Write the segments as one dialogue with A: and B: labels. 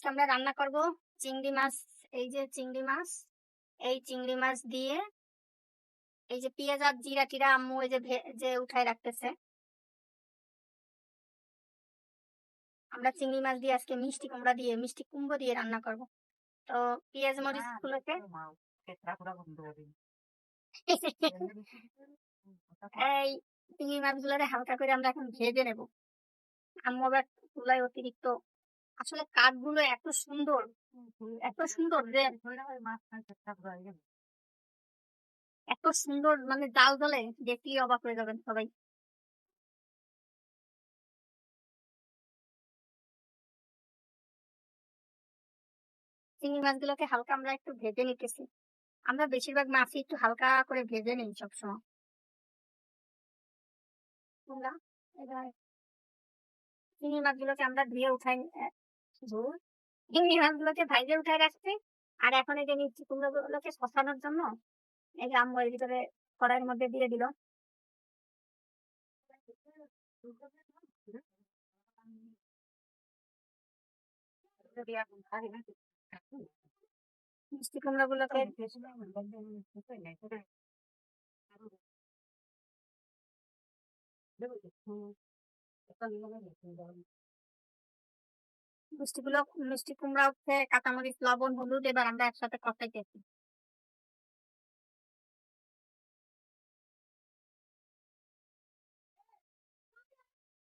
A: আজকে আমরা রান্না করব চিংড়ি মাছ এই যে চিংড়ি মাছ এই চিংড়ি মাছ দিয়ে এই যে পেঁয়াজ আর জিরা টিরা আম্মু এই যে যে উঠায় রাখতেছে। আমরা চিংড়ি মাছ দিয়ে আজকে মিষ্টি কুমড়া দিয়ে মিষ্টি কুমড়ো দিয়ে রান্না করব। তো পেঁয়াজ মরিচ গুলোকে এই চিংড়ি মাছ মাছগুলোরে হালকা করে আমরা এখন ভেজে নেব। আম্মু আবার চুলায় অতিরিক্ত আসলে কাঠগুলো এত সুন্দর। এত সুন্দর যে এত সুন্দর মানে জাল জলে দেখলেই অবাক হয়ে যাবেন সবাই। চিংড়ি মাছগুলোকে হালকা আমরা একটু ভেজে নিতেছি। আমরা বেশিরভাগ মাছই একটু হালকা করে ভেজে নিই সবসময়। চিংড়ি মাছগুলোকে আমরা ধুয়ে উঠাই চিংড়ি মাছগুলোকে ভাইজে উঠাই রাখছি আর এখন এই যে মিষ্টি কুমড়ো গুলোকে শশানোর জন্য এই যে আম্মু ভিতরে কড়াইয়ের মধ্যে দিয়ে দিল। মিষ্টি কুমড়ো গুলোকে মিষ্টি কুমড়া হচ্ছে কাঁচামরিচ, লবণ, হলুদ, এবার আমরা একসাথে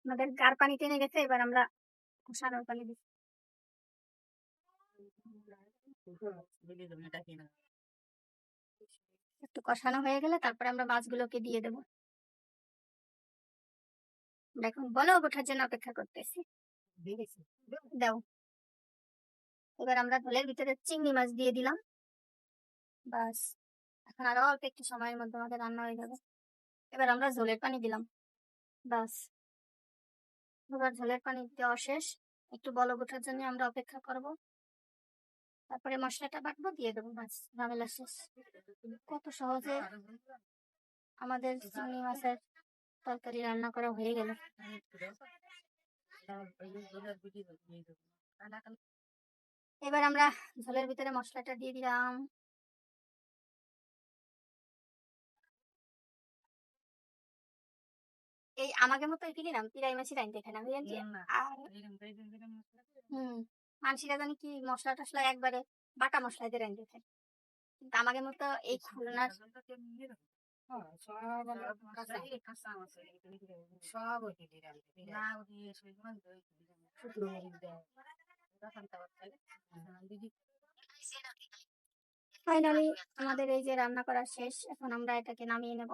A: আমাদের গার পানি টেনে গেছে, এবার আমরা কষানোর পানি দিচ্ছি একটু কষানো হয়ে গেলে তারপরে আমরা মাছগুলোকে দিয়ে দেবো। এখন বলো ওঠার জন্য অপেক্ষা করতেছি। এবার আমরা ঝোলের ভিতরে চিংড়ি মাছ দিয়ে দিলাম। বাস। এখন আরও অল্প একটু সময়ের মধ্যে আমাদের রান্না হয়ে যাবে। এবার আমরা ঝোলের পানি দিলাম। বাস। এবার ঝোলের পানি দেওয়া শেষ। একটু বলক ওঠার জন্য আমরা অপেক্ষা করব। তারপরে মশলাটা বাটবো, দিয়ে দেবো। বাস, ঝামেলা শেষ। কত সহজে আমাদের চিংড়ি মাছের তরকারি রান্না করা হয়ে গেল। এবার আমরা ঝোলের ভিতরে মশলাটা দিয়ে দিলাম। এই আমাকে মতো কি দিলাম? পিরাই মাছি রাইন আর হুম মানসিরা জানি কি মশলা টসলা একবারে বাটা মশলা দিয়ে রাইন দেখেন কিন্তু আমাকে মতো এই খুলনার ফাইনালি আমাদের এই যে রান্না করা শেষ এখন আমরা এটাকে নামিয়ে নেব